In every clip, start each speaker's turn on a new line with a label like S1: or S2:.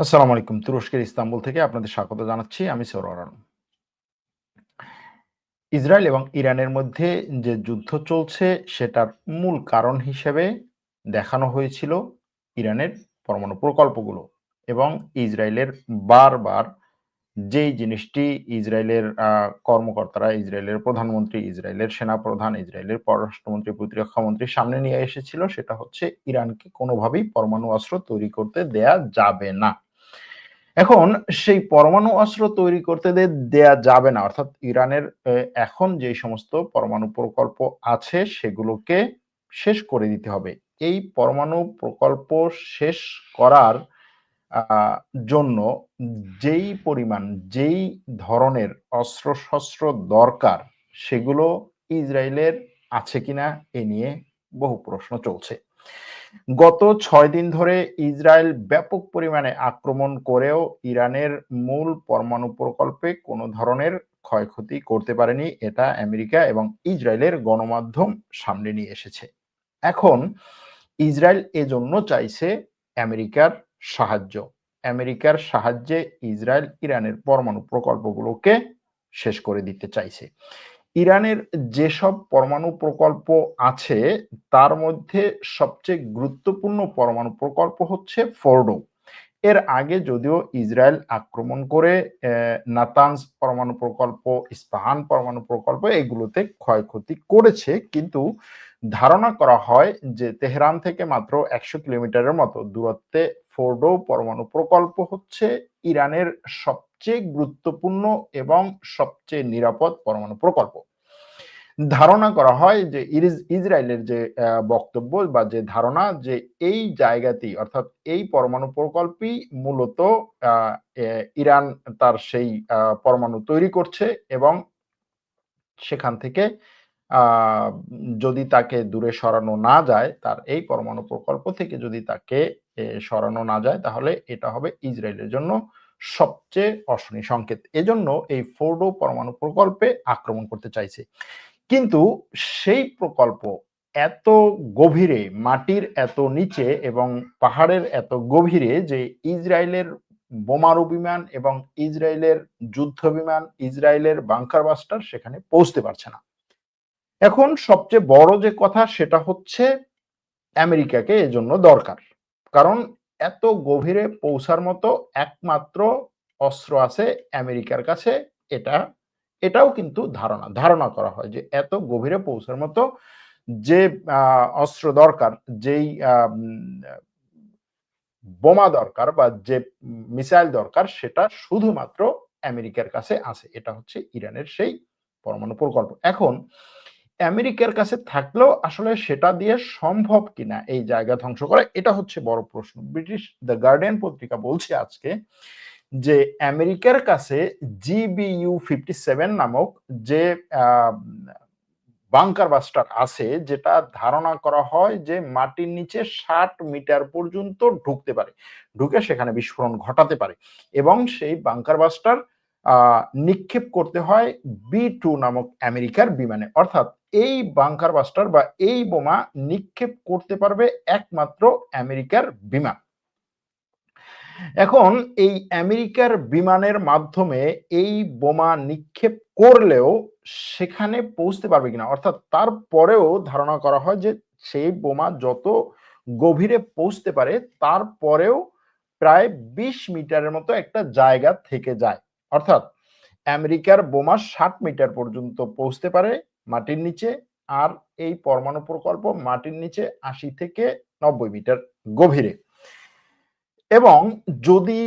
S1: আসসালামু আলাইকুম। তুরস্কের ইস্তাম্বুল থেকে আপনাদের স্বাগত জানাচ্ছি। আমি আলম। ইসরায়েল এবং ইরানের মধ্যে যে যুদ্ধ চলছে সেটার মূল কারণ হিসেবে দেখানো হয়েছিল ইরানের পরমাণু প্রকল্পগুলো এবং ইসরায়েলের বারবার যেই জিনিসটি ইসরায়েলের কর্মকর্তারা, ইসরায়েলের প্রধানমন্ত্রী, ইসরায়েলের সেনাপ্রধান, ইসরায়েলের পররাষ্ট্রমন্ত্রী, প্রতিরক্ষা মন্ত্রী সামনে নিয়ে এসেছিল সেটা হচ্ছে ইরানকে কোনোভাবেই পরমাণু অস্ত্র তৈরি করতে দেয়া যাবে না। এখন সেই পরমাণু অস্ত্র তৈরি করতে দেয়া যাবে না। অর্থাৎ ইরানের এখন যেই সমস্ত পরমাণু প্রকল্প আছে সেগুলোকে শেষ করে দিতে হবে। এই পরমাণু প্রকল্প শেষ করার জন্য যেই পরিমাণ, যেই ধরনের অস্ত্র-শস্ত্র দরকার সেগুলো ইসরায়েলের আছে কিনা এ নিয়ে বহু প্রশ্ন চলছে। গত ছয় দিন ধরে ইসরায়েল ব্যাপক পরিমাণে আক্রমণ করেও ইরানের মূল পরমাণু প্রকল্পে কোনো ধরনের ক্ষয়ক্ষতি করতে পারেনি। এটা আমেরিকা এবং ইসরায়েলের গণমাধ্যম সামনে নিয়ে এসেছে। এখন ইসরায়েল এজন্য চাইছে আমেরিকার সাহায্য। আমেরিকার সাহায্যে ইসরায়েল ইরানের পরমাণু প্রকল্পগুলোকে শেষ করে দিতে চাইছে। ইরানের যেসব পরমাণু প্রকল্প আছে তার মধ্যে সবচেয়ে গুরুত্বপূর্ণ পরমাণু প্রকল্প হচ্ছে ফোর্ডো। এর আগে যদিও ইসরায়েল আক্রমণ করে নাতানস পরমাণু প্রকল্প, ইস্পাহান পরমাণু প্রকল্প এগুলোতে ক্ষয়ক্ষতি করেছে। কিন্তু ধারণা করা হয় যে তেহরান থেকে মাত্র ১০০ কিলোমিটারের মতো দূরত্বে ফোর্ডো পরমাণু প্রকল্প হচ্ছে ইরানের সবচেয়ে গুরুত্বপূর্ণ এবং সবচেয়ে নিরাপদ পরমাণু প্রকল্প। ধারণা করা হয় যে ইসরায়েলের যে বক্তব্য বা যে ধারণা যে এই জায়গাতেই অর্থাৎ এই পরমাণু প্রকল্পই মূলত ইরান তার সেই পরমাণু তৈরি করছে এবং সেখান থেকে যদি তাকে দূরে সরানো না যায়, তার এই পরমাণু প্রকল্প থেকে যদি তাকে সরানো না যায় তাহলে এটা হবে ইসরায়েলের জন্য সবচেয়ে অশনি সংকেত। এজন্য এই ফোর্ডো পরমাণু প্রকল্পে আক্রমণ করতে চাইছে। কিন্তু সেই প্রকল্প এত গভীরে, মাটির এত নিচে এবং পাহাড়ের এত গভীরে যে ইসরায়েলের বোমারু বিমান এবং ইসরায়েলের যুদ্ধ বিমান, ইসরায়েলের বাংকার বাস্টার সেখানে পৌঁছতে পারছে না। এখন সবচেয়ে বড় যে কথা সেটা হচ্ছে আমেরিকাকে এজন্য দরকার। কারণ এত গভীরে পৌঁছার মতো একমাত্র অস্ত্র আছে আমেরিকার কাছে এটা এটাও কিন্তু ধারণা। ধারণা করা হয় যে এত গভীরে পৌঁছার মতো যে অস্ত্র দরকার, যেই বোমা দরকার বা যে মিসাইল দরকার সেটা শুধুমাত্র আমেরিকার কাছে আছে। এটা হচ্ছে ইরানের সেই পরমাণু প্রকল্প। এখন আমেরিকার কাছে থাকলেও আসলে সেটা দিয়ে সম্ভব কিনা এই জায়গা ধ্বংস করা, এটা হচ্ছে বড় প্রশ্ন। ব্রিটিশ দ্য গার্ডিয়ান পত্রিকা বলছে আজকে যে আমেরিকার কাছে GBU-57 নামক যে বাংকার বাস্টার আছে, যেটা ধারণা করা হয় যে মাটির নিচে ৬০ মিটার পর্যন্ত ঢুকতে পারে। ঢুকে সেখানে বিস্ফোরণ ঘটাতে পারে এবং সেই বাংকার বাস্টার নিক্ষেপ করতে হয় বি টু নামক আমেরিকার বিমানে। অর্থাৎ এই বাংকার বাস্টার বা এই বোমা নিক্ষেপ করতে পারবে একমাত্র আমেরিকার বিমান। এখন এই আমেরিকার বিমানের মাধ্যমে এই বোমা নিক্ষেপ করলেও সেখানে পৌঁছতে পারবে কিনা? অর্থাৎ তারপরেও ধারণা করা হয় যে সেই বোমা যত গভীরে পৌঁছতে পারে তারপরেও প্রায় ২০ মিটারের মতো একটা জায়গা থেকে যায়। অর্থাৎ আমেরিকার বোমা ৬০ মিটার পর্যন্ত পৌঁছতে পারে মাটির নিচে। আর এই পরমাণু প্রকল্প মাটির নিচে ৮০ থেকে ৯০ মিটার গভীরে। এবং যদি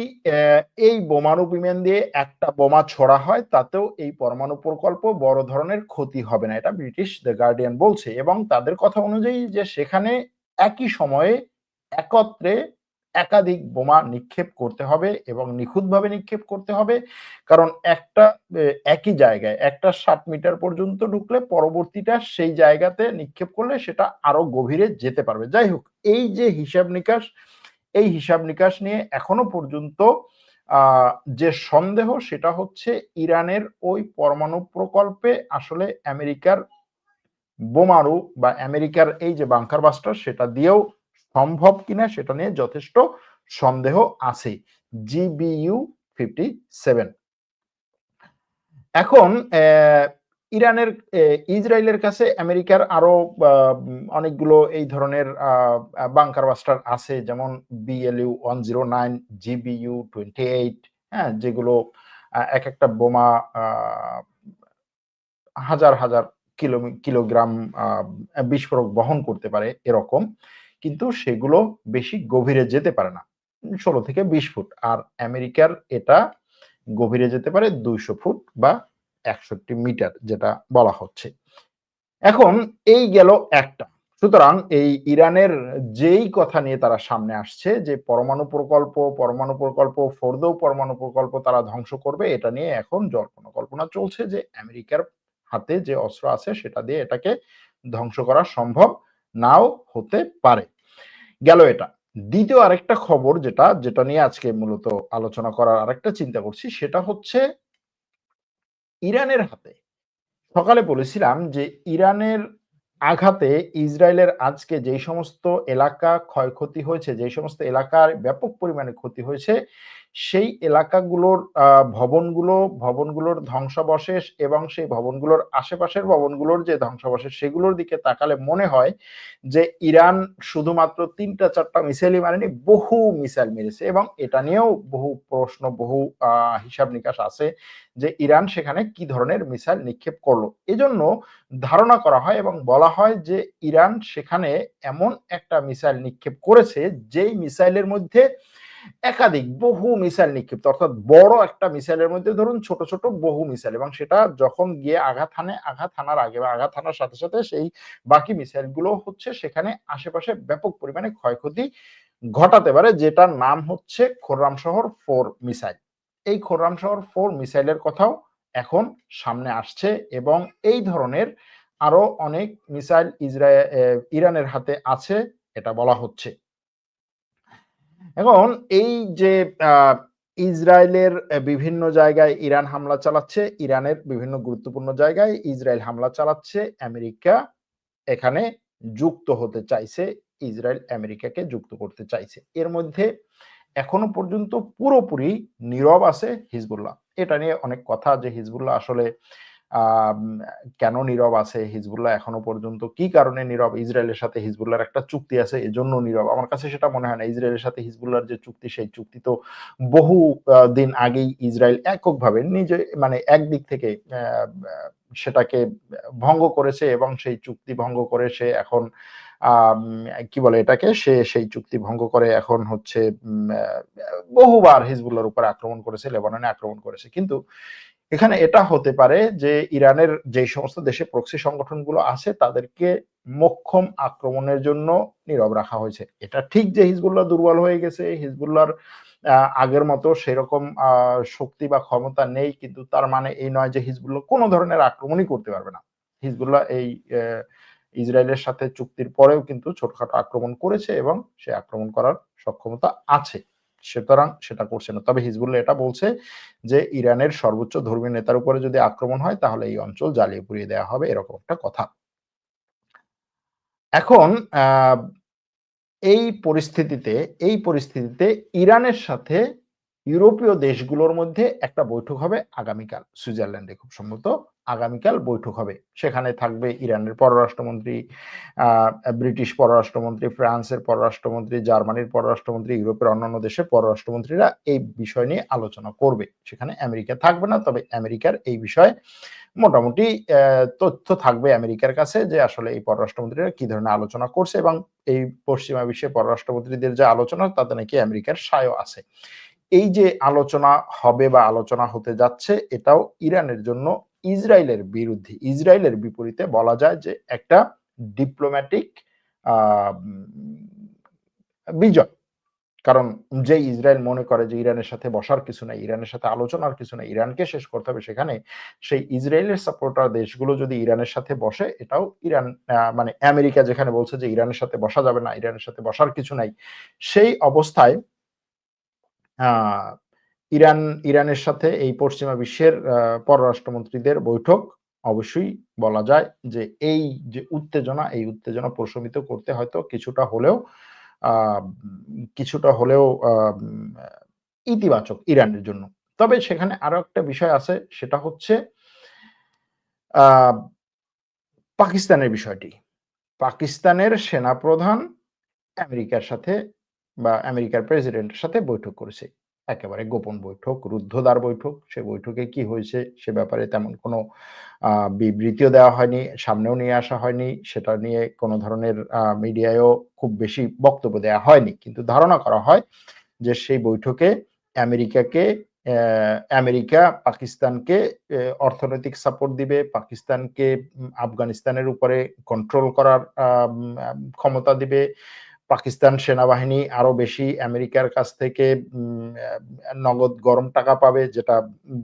S1: এই বোমারু বিমান দিয়ে একটা বোমা ছোড়া হয়, তাতেও এই পরমাণু প্রকল্প বড় ধরনের ক্ষতি হবে না। এটা ব্রিটিশ দ্য গার্ডিয়ান বলছে এবং তাদের কথা অনুযায়ী যে সেখানে একই সময়ে একত্রে একাধিক বোমা নিক্ষেপ করতে হবে এবং নিখুঁতভাবে নিক্ষেপ করতে হবে। কারণ একটা একই জায়গায় একটা ৬০ মিটার পর্যন্ত ঢুকলে পরবর্তীটা সেই জায়গাতে নিক্ষেপ করলে সেটা আরও গভীরে যেতে পারবে। যাই হোক, এই যে হিসাব নিকাশ এই হিসাব নিকাশ নিয়ে এখনও পর্যন্ত যে সন্দেহ সেটা হচ্ছে ইরানের ওই পরমাণু প্রকল্পে আসলে আমেরিকার বোমারু বা আমেরিকার এই যে বাংকার বাস্টার সেটা দিয়েও সম্ভব কিনা সেটা নিয়ে যথেষ্ট সন্দেহ আছে। জিবিইউ ফিফটি সেভেন এখন ইরানের ইসরায়েলের কাছে আমেরিকার আরও অনেকগুলো এই ধরনের বাংকার বাস্টার আছে, যেমন BLU one zero nine GBU twenty eight হ্যাঁ যেগুলো এক একটা বোমা হাজার হাজার কিলো, কিলোগ্রাম বিস্ফোরক বহন করতে পারে এরকম কিন্তু সেগুলো বেশি গভীরে যেতে পারে না। ষোলো থেকে বিশ ফুট। আর আমেরিকার এটা গভীরে যেতে পারে দুইশো ফুট বা একষট্টি মিটার, যেটা বলা হচ্ছে। এখন এই গেল একটা। সুতরাং এই ইরানের যেই কথা নিয়ে তারা সামনে আসছে, যে পরমাণু প্রকল্প পরমাণু প্রকল্প ফোর্দৌ পরমাণু প্রকল্প তারা ধ্বংস করবে, এটা নিয়ে এখন জল্পনা কল্পনা চলছে যে আমেরিকার হাতে যে অস্ত্র আছে, সেটা দিয়ে এটাকে ধ্বংস করা সম্ভব নাও হতে পারে। গেল এটা। দ্বিতীয় আরেকটা খবর যেটা যেটা নিয়ে আজকে মূলত আলোচনা করার আরেকটা চিন্তা করছি, সেটা হচ্ছে ইরানের হাতে। সকালে বলেছিলাম যে ইরানের আঘাতে ইসরায়েলের আজকে যেই সমস্ত এলাকা ক্ষয়ক্ষতি হয়েছে, যেই সমস্ত এলাকার ব্যাপক পরিমাণে ক্ষতি হয়েছে সেই এলাকাগুলোর ভবনগুলো, ভবনগুলোর ধ্বংসাবশেষ এবং সেই ভবনগুলোর আশেপাশের ভবনগুলোর যে ধ্বংসাবশেষ সেগুলোর দিকে তাকালে মনে হয় যে ইরান শুধুমাত্র তিনটা চারটা মিসাইলই মারেনি, বহু মিসাইল মেরেছে এবং এটা নিয়েও বহু প্রশ্ন, বহু হিসাব নিকাশ আছে যে ইরান সেখানে কি ধরনের মিসাইল নিক্ষেপ করল। এজন্য ধারণা করা হয় এবং বলা হয় যে ইরান সেখানে এমন একটা মিসাইল নিক্ষেপ করেছে যেই মিসাইলের মধ্যে একাধিক বহু মিসাইল নিক্ষিপ্ত, অর্থাৎ বড় একটা মিসাইলের মধ্যে ধরুন ছোট ছোট বহু মিসাইল এবং সেটা যখন গিয়ে আঘাত হানে, আঘাত হানার আগে বা আঘাত হানার সাথে সাথে সেই বাকি মিসাইলগুলো হচ্ছে সেখানে আশেপাশে ব্যাপক পরিমাণে ক্ষয়ক্ষতি ঘটাতে পারে, যেটার নাম হচ্ছে খোররাম শহর ফোর মিসাইল। এই খোররাম শহর ফোর মিসাইলের কথাও এখন সামনে আসছে এবং এই ধরনের আরও অনেক মিসাইল ইসরায়েল ইরানের হাতে আছে, এটা বলা হচ্ছে। এখন এই যে ইসরায়েলের বিভিন্ন জায়গায় ইরান হামলা চালাচ্ছে, ইরানের বিভিন্ন গুরুত্বপূর্ণ জায়গায় ইসরায়েল হামলা চালাচ্ছে, আমেরিকা এখানে যুক্ত হতে চাইছে, ইসরায়েল আমেরিকাকে যুক্ত করতে চাইছে। এর মধ্যে এখনও পর্যন্ত পুরোপুরি নীরব আছে হিজবুল্লাহ। এটা নিয়ে অনেক কথা যে হিজবুল্লাহ আসলে কেন নীরব আছে হিজবুল্লাহ এখনও পর্যন্ত? কি কারণে নীরব? ইসরায়েলের সাথে হিজবুল্লাহর একটা চুক্তি আছে, এজন্য নীরব। আমার কাছে সেটা মনে হয় না। ইসরায়েলের সাথে হিজবুল্লাহর যে চুক্তি, সেই চুক্তি তো বহু দিন আগেই ইসরায়েল এককভাবে নিজে মানে একদিক থেকে সেটাকে ভঙ্গ করেছে এবং সেই চুক্তি ভঙ্গ করে সে এখন কি বলে এটাকে? সে সেই চুক্তি ভঙ্গ করে এখন হচ্ছে বহুবার হিজবুল্লাহর উপর আক্রমণ করেছে, লেবাননে আক্রমণ করেছে। কিন্তু এখানে এটা হতে পারে যে ইরানের যে সমস্ত দেশে প্রক্সি সংগঠনগুলো আছে, তাদেরকে মক্ষম আক্রমণের জন্য নীরব রাখা হয়েছে। এটা ঠিক যে হিজবুল্লাহ দুর্বল হয়ে গেছে, হিজবুল্লাহর আগের মতো সেরকম শক্তি বা ক্ষমতা নেই, কিন্তু তার মানে এই নয় যে হিজবুল্লাহ কোনো ধরনের আক্রমণই করতে পারবে না। হিজবুল্লাহ এই ইসরায়েলের সাথে চুক্তির পরেও কিন্তু ছোটখাটো আক্রমণ করেছে এবং সে আক্রমণ করার সক্ষমতা আছে। সুতরাং সেটা করছে না। তবে হিজবুল্লাহ এটা বলছে যে, ইরানের সর্বোচ্চ ধর্মীয় নেতার উপরে যদি আক্রমণ হয়, তাহলে এই অঞ্চল জ্বালিয়ে পুড়িয়ে দেওয়া হবে, এরকম একটা কথা। এখন এই পরিস্থিতিতে এই পরিস্থিতিতে ইরানের সাথে ইউরোপীয় দেশগুলোর মধ্যে একটা বৈঠক হবে আগামীকাল, সুইজারল্যান্ডে খুব সম্ভবত আগামীকাল বৈঠক হবে। সেখানে থাকবে ইরানের পররাষ্ট্রমন্ত্রী ব্রিটিশ পররাষ্ট্রমন্ত্রী, ফ্রান্সের পররাষ্ট্রমন্ত্রী, জার্মানির পররাষ্ট্রমন্ত্রী, ইউরোপের অন্যান্য দেশের পররাষ্ট্রমন্ত্রীরা এই বিষয় নিয়ে আলোচনা করবে। সেখানে আমেরিকা থাকবে না, তবে আমেরিকার এই বিষয়ে মোটামুটি তথ্য থাকবে আমেরিকার কাছে যে আসলে এই পররাষ্ট্রমন্ত্রীরা কি ধরনের আলোচনা করছে এবং এই পশ্চিমা বিশ্বে পররাষ্ট্রমন্ত্রীদের যে আলোচনা, তাতে নাকি আমেরিকার সায়ও আছে। এই যে আলোচনা হবে বা আলোচনা হতে যাচ্ছে, এটাও ইরানের জন্য ইসরায়েলের বিরুদ্ধে। ইসরায়েলের বিপরীতে বলা যায় যে একটা ডিপ্লোম্যাটিক বিজয়। কারণ যে ইসরায়েল মনে করে যে ইরানের সাথে বসার কিছু নাই, ইরানের সাথে আলোচনার কিছু নাই, ইরানকে শেষ করতে হবে সেখানে, সেই ইসরায়েলের সাপোর্টার দেশগুলো যদি ইরানের সাথে বসে, এটাও ইরান মানে আমেরিকা যেখানে বলছে যে ইরানের সাথে বসা যাবে না, ইরানের সাথে বসার কিছু নাই, সেই অবস্থায় ইরান, ইরানের সাথে এই পশ্চিমা বিশ্বের পররাষ্ট্রমন্ত্রীদের বৈঠক অবশ্যই বলা যায় যে এই যে উত্তেজনা, এই উত্তেজনা প্রশমিত করতে হয়তো কিছুটা হলেও কিছুটা হলেও ইতিবাচক ইরানের জন্য। তবে সেখানে আরও একটা বিষয় আছে, সেটা হচ্ছে পাকিস্তানের বিষয়টি। পাকিস্তানের সেনাপ্রধান আমেরিকার সাথে বা আমেরিকার প্রেসিডেন্টের সাথে বৈঠক করেছে। একেবারে গোপন বৈঠক, রুদ্ধদ্বার বৈঠক। সে বৈঠকে কি হয়েছে সে ব্যাপারে তেমন কোনো বিবৃতিও দেওয়া হয়নি, সামনেও নিয়ে আসা হয়নি। সেটা নিয়ে কোনো ধরনের মিডিয়ায়ও খুব বেশি বক্তব্য দেওয়া হয়নি। কিন্তু ধারণা করা হয় যে সেই বৈঠকে আমেরিকাকে আমেরিকা পাকিস্তানকে অর্থনৈতিক সাপোর্ট দিবে, পাকিস্তানকে আফগানিস্তানের উপরে কন্ট্রোল করার ক্ষমতা দিবে পাকিস্তান সেনাবাহিনী আরও বেশি আমেরিকার কাছ থেকে নগদ গরম টাকা পাবে, যেটা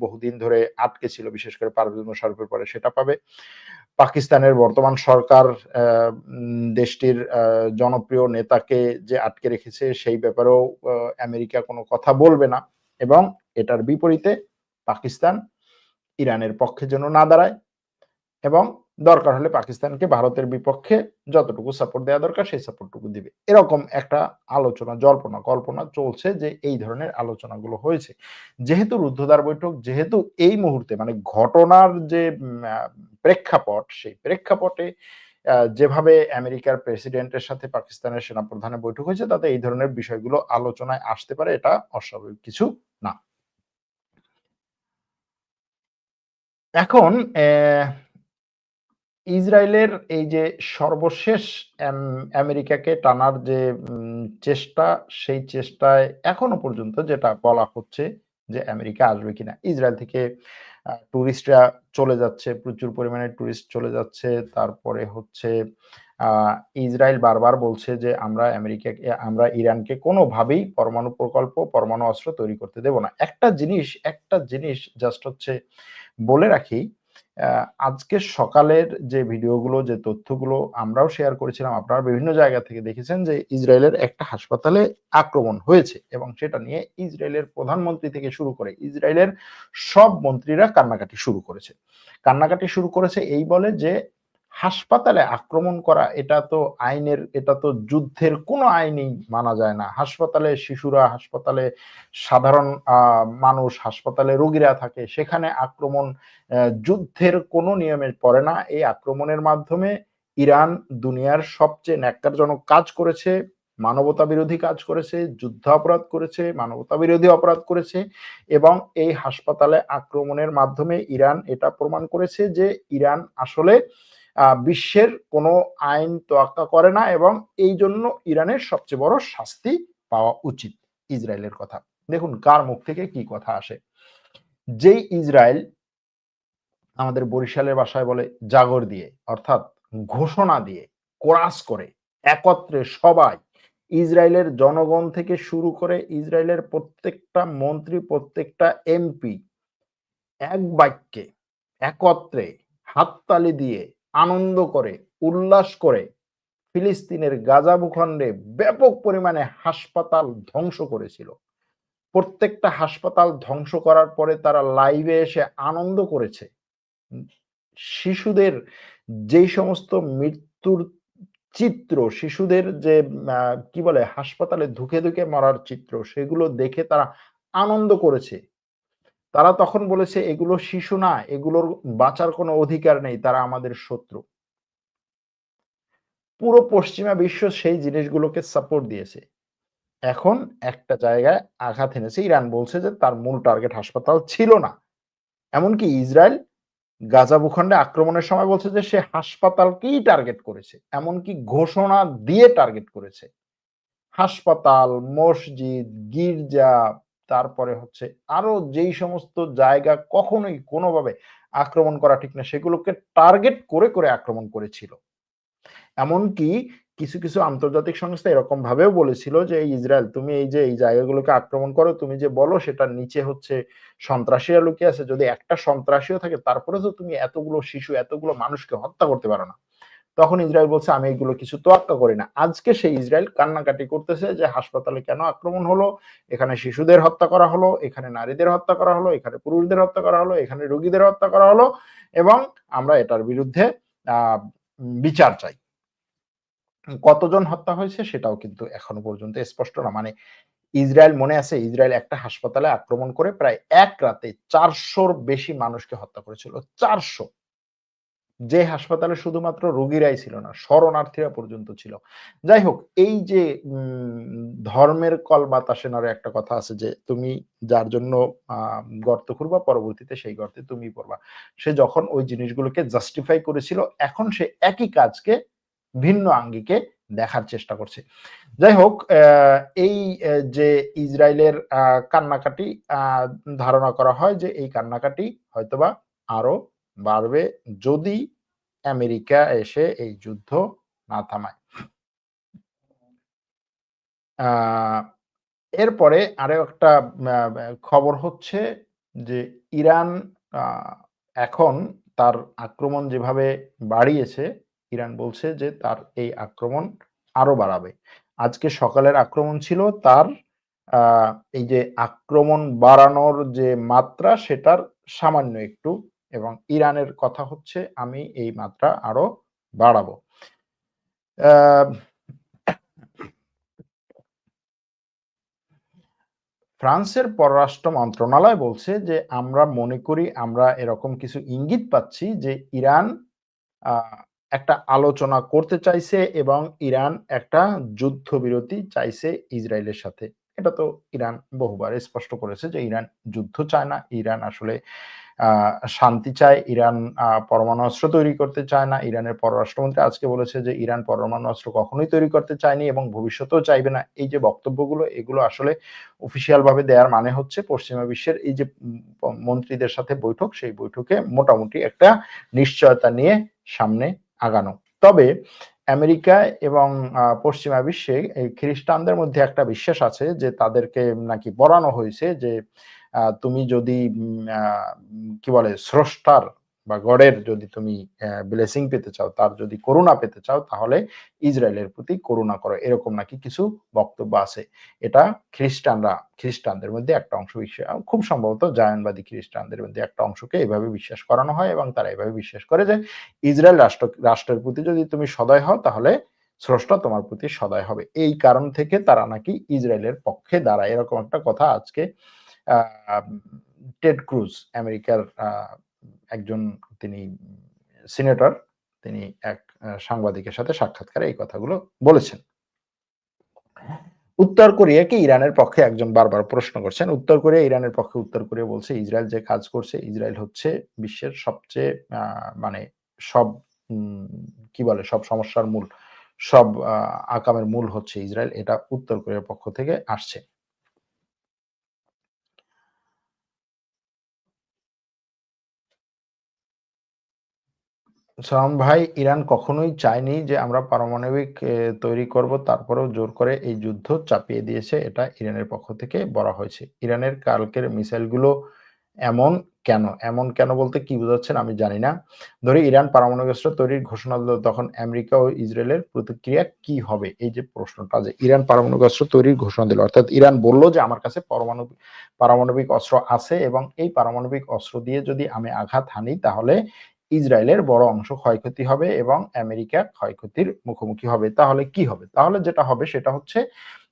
S1: বহুদিন ধরে আটকে ছিল, বিশেষ করে পারভেজ মুশারফের পরে সেটা পাবে। পাকিস্তানের বর্তমান সরকার দেশটির জনপ্রিয় নেতাকে যে আটকে রেখেছে, সেই ব্যাপারেও আমেরিকা কোনো কথা বলবে না এবং এটার বিপরীতে পাকিস্তান ইরানের পক্ষে যেন না দাঁড়ায় এবং দরকার হলে পাকিস্তানকে ভারতের বিপক্ষে যতটুকু সাপোর্ট দেওয়া দরকার সেই সাপোর্টটুকু দিবে। এরকম একটা আলোচনা, জল্পনা, কল্পনা চলছে যে এই ধরনের আলোচনাগুলো হয়েছে। যেহেতু রুদ্ধদ্বার বৈঠক, যেহেতু এই মুহূর্তে মানে ঘটনার যে প্রেক্ষাপট, সেই প্রেক্ষাপটে যেভাবে আমেরিকার প্রেসিডেন্টের সাথে পাকিস্তানের সেনাপ্রধানের বৈঠক হয়েছে, তাতে এই ধরনের বিষয়গুলো আলোচনায় আসতে পারে, এটা অস্বাভাবিক কিছু না। এখন ইসরায়েলের এই যে সর্বশেষ আমেরিকাকে টানার যে চেষ্টা, সেই চেষ্টায় এখনও পর্যন্ত যেটা বলা হচ্ছে যে আমেরিকা আসবে কিনা। ইসরায়েল থেকে টুরিস্টরা চলে যাচ্ছে, প্রচুর পরিমাণে টুরিস্ট চলে যাচ্ছে। তারপরে হচ্ছে ইসরায়েল বারবার বলছে যে আমরা আমেরিকাকে, আমরা ইরানকে কোনোভাবেই পরমাণু প্রকল্প, পরমাণু অস্ত্র তৈরি করতে দেব না। একটা জিনিস একটা জিনিস জাস্ট হচ্ছে বলে রাখি আজকে সকালের যে ভিডিওগুলো, যে তথ্যগুলো আমরাও শেয়ার করেছিলাম, আপনারা বিভিন্ন জায়গা থেকে দেখেছেন যে ইসরায়েলের একটা হাসপাতালে আক্রমণ হয়েছে এবং সেটা নিয়ে ইসরায়েলের প্রধানমন্ত্রী থেকে শুরু করে ইসরায়েলের সব মন্ত্রীরা কান্নাকাটি শুরু করেছে। কান্নাকাটি শুরু করেছে এই বলে যে হাসপাতালে আক্রমণ করা, এটা তো আইনের, এটা তো যুদ্ধের কোনো আইনই মানা যায় না। হাসপাতালে শিশুরা, হাসপাতালে সাধারণ মানুষ, হাসপাতালে রোগীরা থাকে, সেখানে আক্রমণ যুদ্ধের কোনো নিয়মে পড়ে না। এই আক্রমণের মাধ্যমে ইরান দুনিয়ার সবচেয়ে ন্যাক্কারজনক কাজ করেছে, মানবতা বিরোধী কাজ করেছে, যুদ্ধ অপরাধ করেছে, মানবতা বিরোধী অপরাধ করেছে এবং এই হাসপাতালে আক্রমণের মাধ্যমে ইরান এটা প্রমাণ করেছে যে ইরান আসলে বিশ্বের কোনো আইন তোয়াক্কা করে না এবং এই জন্য ইরানের সবচেয়ে বড় শাস্তি পাওয়া উচিত ইসরায়েলের কথা। দেখুন, কার মুখ থেকে কি কথা আসে? যেই ইসরায়েল আমাদের বরিশালের বাসায় বলে জাগর দিয়ে, অর্থাৎ ঘোষণা দিয়ে, কোরাস করে, একত্রে সবাই ইসরায়েলের জনগণ থেকে শুরু করে ইসরায়েলের প্রত্যেকটা মন্ত্রী, প্রত্যেকটা এমপি এক বাক্যে, একত্রে হাততালি দিয়ে আনন্দ করে, উল্লাস করে, ফিলিস্তিনের গাজা ভূখণ্ডে ব্যাপক পরিমাণে হাসপাতাল ধ্বংস করেছিল। প্রত্যেকটা হাসপাতাল ধ্বংস করার পরে তারা লাইভে এসে আনন্দ করেছে। শিশুদের যেই সমস্ত মৃত্যুর চিত্র, শিশুদের যে কি বলে, হাসপাতালে ধুকে ধুকে মরার চিত্র, সেগুলো দেখে তারা আনন্দ করেছে। তারা তখন বলেছে, এগুলো শিশু না, এগুলোর বাঁচার কোনো অধিকার নেই, তারা আমাদের শত্রু। পুরো পশ্চিমা বিশ্ব সেই জিনিসগুলোকে সাপোর্ট দিয়েছে। এখন একটা জায়গায় আঘাত এনেছে ইরান, বলছে যে তার মূল টার্গেট হাসপাতাল ছিল না। এমনকি ইসরায়েল গাজা ভূখণ্ডে আক্রমণের সময় বলছে যে সে হাসপাতালকেই টার্গেট করেছে, এমনকি ঘোষণা দিয়ে টার্গেট করেছে। হাসপাতাল, মসজিদ, গির্জা তারপরে হচ্ছে আরও যেই সমস্ত জায়গা কখনোই কোনোভাবে আক্রমণ করা ঠিক না, সেগুলোকে টার্গেট করে করে আক্রমণ করেছিল। এমনকি কিছু কিছু আন্তর্জাতিক সংস্থা এরকম ভাবেও বলেছিল যে ইসরায়েল, তুমি এই যে, এই জায়গাগুলোকে আক্রমণ করো, তুমি যে বলো, সেটার নিচে হচ্ছে সন্ত্রাসীরা লুকিয়ে আছে। যদি একটা সন্ত্রাসীও থাকে তারপরে তো তুমি এতগুলো শিশু, এতগুলো মানুষকে হত্যা করতে পারো না। তখন ইসরায়েল বলছে, আমি এগুলো কিছু তোয়াক্কা করি না। আজকে সেই ইসরায়েল কান্নাকাটি করতেছে যে, হাসপাতালে কেন আক্রমণ হলো? এখানে শিশুদের হত্যা করা হলো, এখানে নারীদের হত্যা করা হলো, এখানে পুরুষদের হত্যা করা হলো, এখানে রোগীদের হত্যা করা হলো এবং আমরা এটার বিরুদ্ধে বিচার চাই। কতজন হত্যা হয়েছে সেটাও কিন্তু এখনও পর্যন্ত স্পষ্ট না। মানে ইসরায়েল মনে আছে, ইসরায়েল একটা হাসপাতালে আক্রমণ করে প্রায় এক রাতে চারশোর বেশি মানুষকে হত্যা করেছিল। চারশো। যে হাসপাতালে শুধুমাত্র রোগীরাই ছিল না, শরণার্থীরা পর্যন্ত ছিল। যাই হোক এই যে ধর্মের কল বাতাসে নারে একটা কথা আছে যে, তুমি যার জন্য গর্ত খুঁড়বা, পরবর্তীতে সেই গর্তে তুমি পড়বা। সে যখন ওই জিনিসগুলোকে জাস্টিফাই করেছিল, এখন সে একই কাজকে, ভিন্ন আঙ্গিকে দেখার চেষ্টা করছে। যাই হোক এই যে ইসরায়েলের কান্নাকাটি ধারণা করা হয় যে, এই কান্নাকাটি হয়তোবা আরও বাড়বে। যদি আমেরিকা এসে এই যুদ্ধ না থামায়। এরপরে আরও একটা খবর হচ্ছে যে ইরান এখন তার আক্রমণ যেভাবে বাড়িয়েছে, ইরান বলছে যে তার এই আক্রমণ আরও বাড়াবে। আজকে সকালের আক্রমণ ছিল তার এই যে আক্রমণ বাড়ানোর যে মাত্রা সেটার সামান্য একটু এবং ইরানের কথা হচ্ছে, আমি এই মাত্রা আরও বাড়াবো। ফ্রান্সের পররাষ্ট্র মন্ত্রণালয় বলছে যে, আমরা মনে করি আমরা এরকম কিছু ইঙ্গিত পাচ্ছি যে, ইরান একটা আলোচনা করতে চাইছে এবং ইরান একটা যুদ্ধবিরতি চাইছে ইসরায়েলের সাথে। এটা তো ইরান বহুবার স্পষ্ট করেছে যে, ইরান যুদ্ধ চায় না। ইরান আসলে শান্তি চায়, ইরান পরমাণু অস্ত্র তৈরি করতে চায় না। ইরানের পররাষ্ট্রমন্ত্রী আজকে বলেছে যে, ইরান পরমাণু অস্ত্র কখনোই তৈরি করতে চায়নি এবং ভবিষ্যতেও চাইবে না। এই যে বক্তব্যগুলো, এগুলো আসলে অফিসিয়াল ভাবে দেওয়ার মানে হচ্ছে পশ্চিমা বিশ্বের এই যে মন্ত্রীদের সাথে বৈঠক, সেই বৈঠকে মোটামুটি একটা নিশ্চয়তা নিয়ে সামনে আগানো। তবে আমেরিকা এবং পশ্চিমা বিশ্বে এই খ্রিস্টানদের মধ্যে একটা বিশ্বাস আছে যে তাদেরকে নাকি বরানো হয়েছে যে তুমি যদি কি বলে, স্রষ্টার বা গডের যদি তুমি ব্লেসিং পেতে চাও, তার যদি করুণা পেতে চাও, তাহলে ইসরায়েলের প্রতি করুণা করো। এরকম নাকি কিছু বক্তব্য আছে। এটা খ্রিস্টানরা, খ্রিস্টানদের মধ্যে একটা অংশ বিশ্বাস খুব সম্ভবত জায়নবাদী খ্রিস্টানদের মধ্যে একটা অংশকে এভাবে বিশ্বাস করানো হয় এবং তারা এভাবে বিশ্বাস করে যে ইসরায়েল রাষ্ট্র, রাষ্ট্রের প্রতি যদি তুমি সদয় হও, তাহলে স্রষ্টা তোমার প্রতি সদয় হবে। এই কারণ থেকে তারা নাকি ইসরায়েলের পক্ষে দাঁড়ায়। এরকম একটা কথা আজকে টেড ক্রুজ, আমেরিকার একজন তিনি সিনেটর, তিনি এক সাংবাদিকের সাথে সাক্ষাৎকারে এই কথাগুলো বলেছেন। উত্তর কোরিয়াকে ইরানের পক্ষে একজন বারবার প্রশ্ন করছেন। উত্তর কোরিয়া, ইরানের পক্ষে উত্তর কোরিয়া বলছে, ইসরায়েল যে কাজ করছে, ইসরায়েল হচ্ছে বিশ্বের সবচেয়ে মানে সব কি বলে, সব সমস্যার মূল, সব আকামের মূল হচ্ছে ইসরায়েল। এটা উত্তর কোরিয়ার পক্ষ থেকে আসছে। সালাম ভাই, ইরান কখনোই চায়নি যে আমরা পারমাণবিক তৈরি করব, তারপরেও জোর করে এই যুদ্ধ চাপিয়ে দিয়েছে। এটা ইরানের পক্ষ থেকে বলা হয়েছে। ইরানের কালকের মিসাইলগুলো এমন কেন? এমন কেন বলতে কি বোঝাচ্ছেন আমি জানি না। ধরে ইরান পারমাণবিক অস্ত্র তৈরির ঘোষণা দিল, তখন আমেরিকা ও ইসরায়েলের প্রতিক্রিয়া কি হবে? এই যে প্রশ্নটা যে ইরান পারমাণবিক অস্ত্র তৈরির ঘোষণা দিল, অর্থাৎ ইরান বলল যে আমার কাছে পারমাণবিক পারমাণবিক অস্ত্র আছে এবং এই পারমাণবিক অস্ত্র দিয়ে যদি আমি আঘাত হানি, তাহলে ইসরায়েলের বড় অংশ ক্ষয়ক্ষতি হবে এবং আমেরিকা ক্ষয়ক্ষতির মুখোমুখি হবে। তাহলে কি হবে? তাহলে যেটা হবে সেটা হচ্ছে,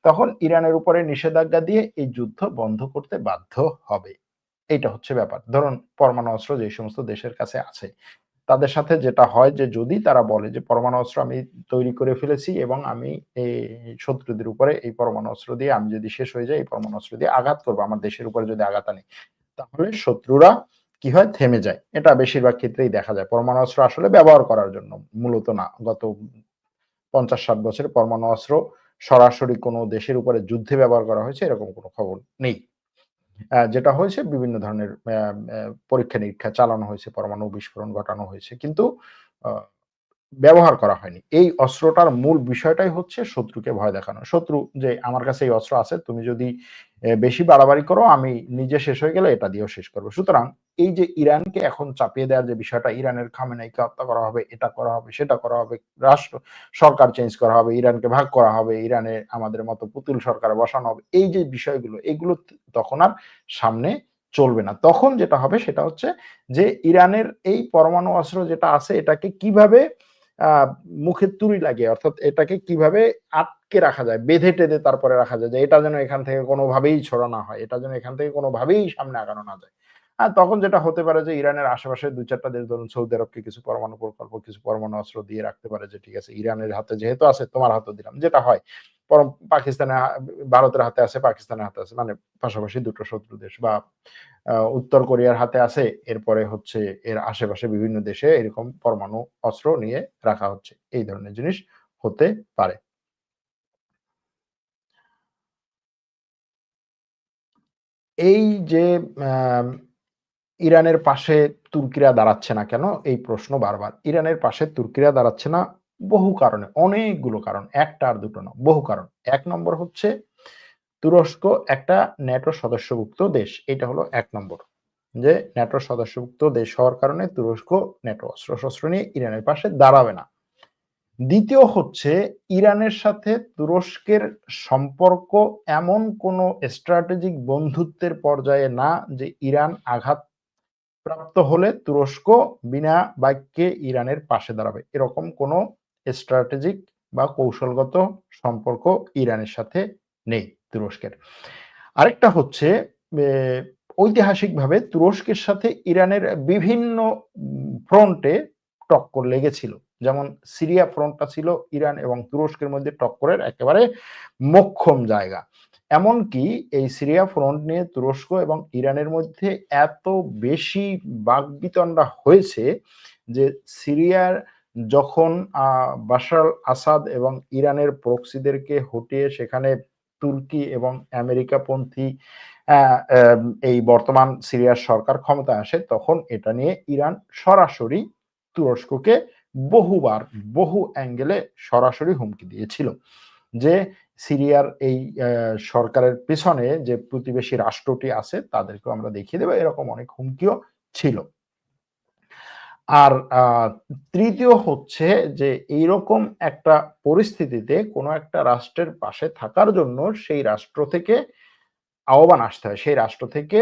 S1: তখন ইরানের উপরে নিষেধাজ্ঞা দিয়ে এই যুদ্ধ বন্ধ করতে বাধ্য হবে। এইটা হচ্ছে ব্যাপার। ধরুন, পরমাণু অস্ত্র যে সমস্ত দেশের কাছে আছে, তাদের সাথে যেটা হয় যে, যদি তারা বলে যে, পরমাণু অস্ত্র আমি তৈরি করে ফেলেছি এবং আমি শত্রুদের উপরে এই পরমাণু অস্ত্র দিয়ে আমি যদি শেষ হয়ে যাই, এই পরমাণু অস্ত্র দিয়ে আঘাত করব, আমার দেশের উপরে যদি আঘাত আনি, তাহলে শত্রুরা কি হয়? থেমে যায়। এটা বেশিরভাগ ক্ষেত্রেই দেখা যায়। পরমাণু অস্ত্র আসলে ব্যবহার করার জন্য, মূলত না। গত পঞ্চাশ ষাট বছরে পরমাণু অস্ত্র সরাসরি কোনো দেশের উপরে যুদ্ধে ব্যবহার করা হয়েছে, এরকম কোনো খবর নেই। যেটা হয়েছে, বিভিন্ন ধরনের পরীক্ষা নিরীক্ষা চালানো হয়েছে, পরমাণু বিস্ফোরণ ঘটানো হয়েছে, কিন্তু ব্যবহার করা হয়নি। এই অস্ত্রটার মূল বিষয়টাই হচ্ছে শত্রুকে ভয় দেখানো। শত্রু যে, আমার কাছে এই অস্ত্র আছে, তুমি যদি বেশি বাড়াবাড়ি করো, আমি নিজে শেষ হয়ে গেলে এটা দিয়েও শেষ করব। সুতরাং এই যে ইরানকে এখন চাপিয়ে দেওয়ার যে বিষয়টা, ইরানের খামেনাইকে হত্যা করা হবে, এটা করা হবে, সেটা করা হবে, রাষ্ট্র, সরকার চেঞ্জ করা হবে, ইরানকে ভাগ করা হবে, ইরানে আমাদের মতো পুতুল সরকার বসানো হবে, এই যে বিষয়গুলো, এগুলো তখন আর সামনে চলবে না। তখন যেটা হবে সেটা হচ্ছে যে ইরানের এই পরমাণু অস্ত্র যেটা আছে, এটাকে কীভাবে মুখে তুড়ি লাগে অর্থাৎ এটাকে কীভাবে আটকে রাখা যায়, বেঁধে টেঁধে তারপরে রাখা যায়, যে এটা যেন এখান থেকে কোনোভাবেই ছড়ানো হয়, এটা যেন এখান থেকে কোনোভাবেই সামনে আগানো না যায়। তখন যেটা হতে পারে যে ইরানের আশেপাশে দুই চারটা দেশ, ধরুন সৌদি আরবকে কিছু পরমাণু প্রকল্প, কিছু পরমাণু অস্ত্র দিয়ে রাখতে পারে যে, ঠিক আছে, ইরানের হাতে যেহেতু আছে, তোমার হাতে দিলাম। যেটা হয় পাকিস্তানের ভারতের হাতে আছে, পাকিস্তানের হাতে আছে মানে পাশাপাশি দুটো শত্রু দেশ বা উত্তর কোরিয়ার হাতে আছে, এরপরে হচ্ছে এর আশেপাশে বিভিন্ন দেশে এরকম পরমাণু অস্ত্র নিয়ে রাখা হচ্ছে। এই ধরনের জিনিস হতে পারে। এই যে ইরানের পাশে তুর্কিরা দাঁড়াচ্ছে না কেন? এই প্রশ্ন বারবার। ইরানের পাশে তুর্কিরা দাঁড়াচ্ছে না বহু কারণে, অনেকগুলো কারণ, একটা আর দুটো না, বহু কারণ। এক নম্বর হচ্ছে তুরস্ক একটা ন্যাটো সদস্যভুক্ত দেশ, এটা হলো এক নম্বর। যে ন্যাটো সদস্যভুক্ত দেশ হওয়ার কারণে তুরস্ক ন্যাটো অস্ত্র শস্ত্র নিয়ে ইরানের পাশে দাঁড়াবে না। দ্বিতীয় হচ্ছে ইরানের সাথে তুরস্কের সম্পর্ক এমন কোন স্ট্র্যাটেজিক বন্ধুত্বের পর্যায়ে না যে ইরান আঘাত প্রাপ্ত হলে তুরস্ক বিনা বাক্যে ইরানের পাশে দাঁড়াবে। এরকম কোনো স্ট্র্যাটেজিক বা কৌশলগত সম্পর্ক ইরানের সাথে নেই তুরস্কের। আরেকটা হচ্ছে ঐতিহাসিকভাবে তুরস্কের সাথে ইরানের বিভিন্ন ফ্রন্টে টক্কর লেগেছিল। যেমন সিরিয়া ফ্রন্টটা ছিল ইরান এবং তুরস্কের মধ্যে টক্করের একেবারে মক্ষম জায়গা। এমনকি এই সিরিয়া ফ্রন্ট নিয়ে তুরস্ক এবং ইরানের মধ্যে এত বেশি বাগবিতণ্ডা হয়েছে যে সিরিয়ার যখন বাশার আসাদ এবং ইরানের প্রক্সিদেরকে হটিয়ে সেখানে তুর্কি এবং আমেরিকাপন্থী এই বর্তমান সিরিয়ার সরকার ক্ষমতা আসে, তখন এটা নিয়ে ইরান সরাসরি তুরস্ককে বহুবার, বহু অ্যাঙ্গেলে সরাসরি হুমকি দিয়েছিল। যে সিরিয়ার এই সরকারের পেছনে যে প্রতিবেশী রাষ্ট্রটি আছে তাদেরকে আমরা দেখিয়ে দেবো। এরকম অনেক হুমকিও ছিল। আর তৃতীয় হচ্ছে যে এইরকম একটা পরিস্থিতিতে কোনো একটা রাষ্ট্রের পাশে থাকার জন্য সেই রাষ্ট্র থেকে আহ্বান আসতে হয়। সেই রাষ্ট্র থেকে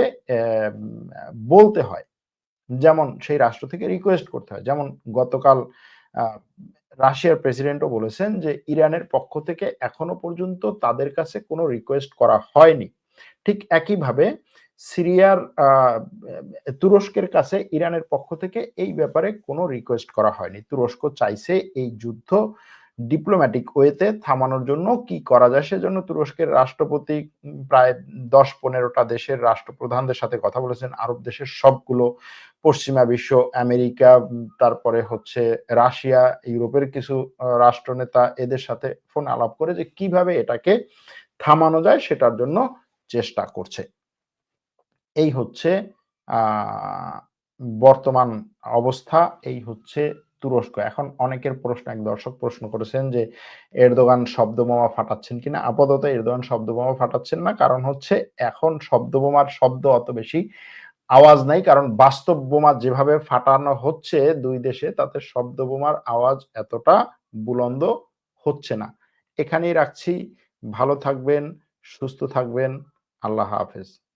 S1: বলতে হয়। যেমন সেই রাষ্ট্র থেকে রিকোয়েস্ট করতে হয়। যেমন গতকাল রাশিয়ার প্রেসিডেন্টও বলেছেন যে, ইরানের পক্ষ থেকে এখনও পর্যন্ত তাদের কাছে কোনো রিকোয়েস্ট করা হয়নি। ঠিক একইভাবে সিরিয়ার তুরস্কের কাছে ইরানের পক্ষ থেকে এই ব্যাপারে কোনো রিকোয়েস্ট করা হয়নি। তুরস্ক চাইছে এই যুদ্ধ ডিপ্লোম্যাটিক ওয়েতে থামানোর জন্য কি করা যায় সেজন্য তুরস্কের রাষ্ট্রপতি প্রায় দশ পনেরোটা দেশের রাষ্ট্রপ্রধানদের সাথে কথা বলেছেন। আরব দেশের সবগুলো, পশ্চিমা বিশ্ব, আমেরিকা তারপরে হচ্ছে রাশিয়া, ইউরোপের কিছু রাষ্ট্রনেতা এদের সাথে ফোন আলাপ করে যে কীভাবে এটাকে থামানো যায় সেটার জন্য চেষ্টা করছে। এই হচ্ছে বর্তমান অবস্থা। এই হচ্ছে তুরস্ক। এখন অনেকের প্রশ্ন, এক দর্শক প্রশ্ন করেছেন যে, এরদোগান শব্দ বোমা ফাটাচ্ছেন কিনা? আপাতত এরদোগান শব্দ বোমা ফাটাচ্ছেন না। কারণ হচ্ছে, এখন শব্দ বোমার শব্দ অত বেশি আওয়াজ নাই। কারণ বাস্তব বোমা যেভাবে ফাটানো হচ্ছে দুই দেশে, তাতে শব্দ বোমার আওয়াজ এতটা বুলন্দ হচ্ছে না। এখানেই রাখছি। ভালো থাকবেন, সুস্থ থাকবেন। আল্লাহ হাফেজ।